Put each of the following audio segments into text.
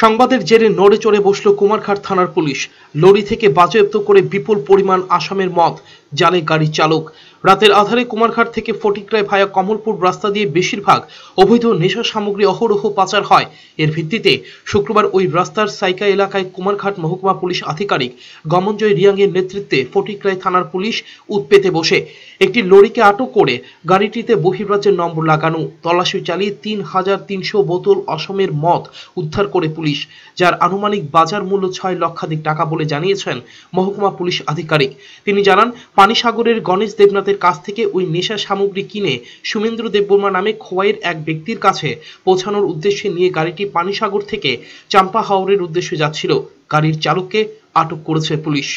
সংবাদের জেরে নড়ে চড়ে বসল কুমারঘাট থানার পুলিশ। লরি থেকে বাজেয়াপ্ত করে বিপুল পরিমাণ আসামের মদ জালে গাড়ির চালক। রাতের আধারে কুমারঘাট থেকে ফটিকরায় ভায়া কমলপুর রাস্তা দিয়ে বেশিরভাগ অবৈধ নেশা সামগ্রী অহরহ পাচার হয়। এর ভিত্তিতে শুক্রবার ওই রাস্তার সাইকা এলাকায় কুমারঘাট মহকুমা পুলিশ আধিকারিক গমনজয় রিয়াংয়ের নেতৃত্বে ফটিকরায় থানার পুলিশ উৎপেতে বসে। একটি লরিকে আটক করে গাড়িটিতে বহির্রাজ্যের নম্বর লাগানো। তল্লাশি চালিয়ে তিন হাজার তিনশো বোতল অসমের মদ উদ্ধার করে পুলিশ, যার আনুমানিক বাজার মূল্য ছয় লক্ষাধিক টাকা বলে জানিয়েছেন মহকুমা পুলিশ আধিকারিক। তিনি জানান পানিসাগরের গণেশ দেবনাথের কাছ থেকে ওই নেশা সামগ্রী কিনে সুমেন্দ্র দেববর্মা নামে খোয়াইয়ের এক ব্যক্তির কাছে পৌঁছানোর উদ্দেশ্যে নিয়ে গাড়িটি পানিসাগর থেকে চাম্পা হাওরের উদ্দেশ্যে যাচ্ছিল। গাড়ির চালককে আটক করেছে পুলিশ।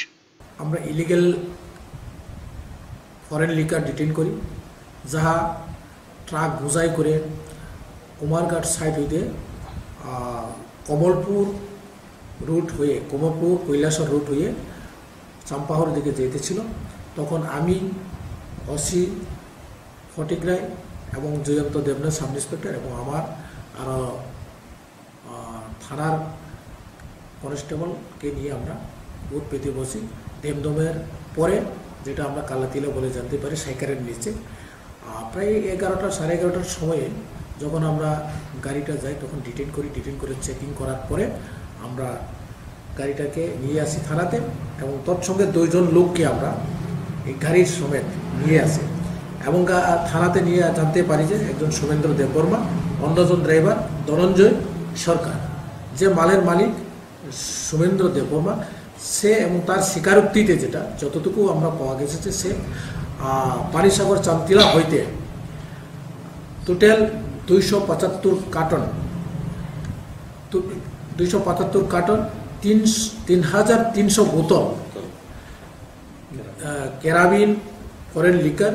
আমরা ইলিগেল ফরেন লিকার ডিটেন করি, যাহা ট্রাক বোঝাই করে কুমারঘাট সাইড হইতে কমলপুর রুট হয়ে, কমলপুর কৈলাসর রুট হয়ে চাম্পাহর দিকে যেতেছিল তখন আমি, অসি, ফটিক রায় এবং জয়ন্ত দেবনাথ সাব ইন্সপেক্টর এবং আমার আরও থানার কনস্টেবলকে নিয়ে আমরা বুথ পেতে বসি। দেমদমের পরে যেটা আমরা কালাতিলা বলে জানতে পারি সাইকারের নিচে। প্রায় এগারোটা, সাড়ে এগারোটার সময়ে যখন আমরা গাড়িটা যাই, তখন ডিটেন করি ডিটেন করে চেকিং করার পরে আমরা গাড়িটাকে নিয়ে আসি থানাতে এবং তৎসঙ্গে দুইজন লোককে আমরা গাড়ির সমেত নিয়ে আসে। এবং থানাতে নিয়ে জানতে পারি যে একজন শুভেন্দ্র দেববর্মা, অন্যজন ড্রাইভার, ধনঞ্জয় সরকার। যে মালের মালিক শুভেন্দ্র দেববর্মা, সে এবং তার স্বীকারোক্তিতে যেটা, যতটুকু আমরা পাওয়া গেছে যে সে পানিসাগর চান্তিলা হইতে টোটাল দুইশো পঁচাত্তর কার্টন দুইশো পঁচাত্তর কার্টন, তিন তিন হাজার তিনশো বোতল কেরাবিন, ফরেন লিকার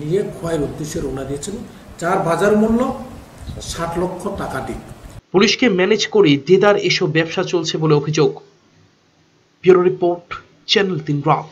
নিয়ে ক্ষয়ের উদ্দেশ্যে রওনা দিয়েছেন। যার বাজার মূল্য ষাট লক্ষ টাকা দিক। পুলিশকে ম্যানেজ করে দেদার এসব ব্যবসা চলছে বলে অভিযোগ। ব্যুরো রিপোর্ট, চ্যানেল তিন রাত।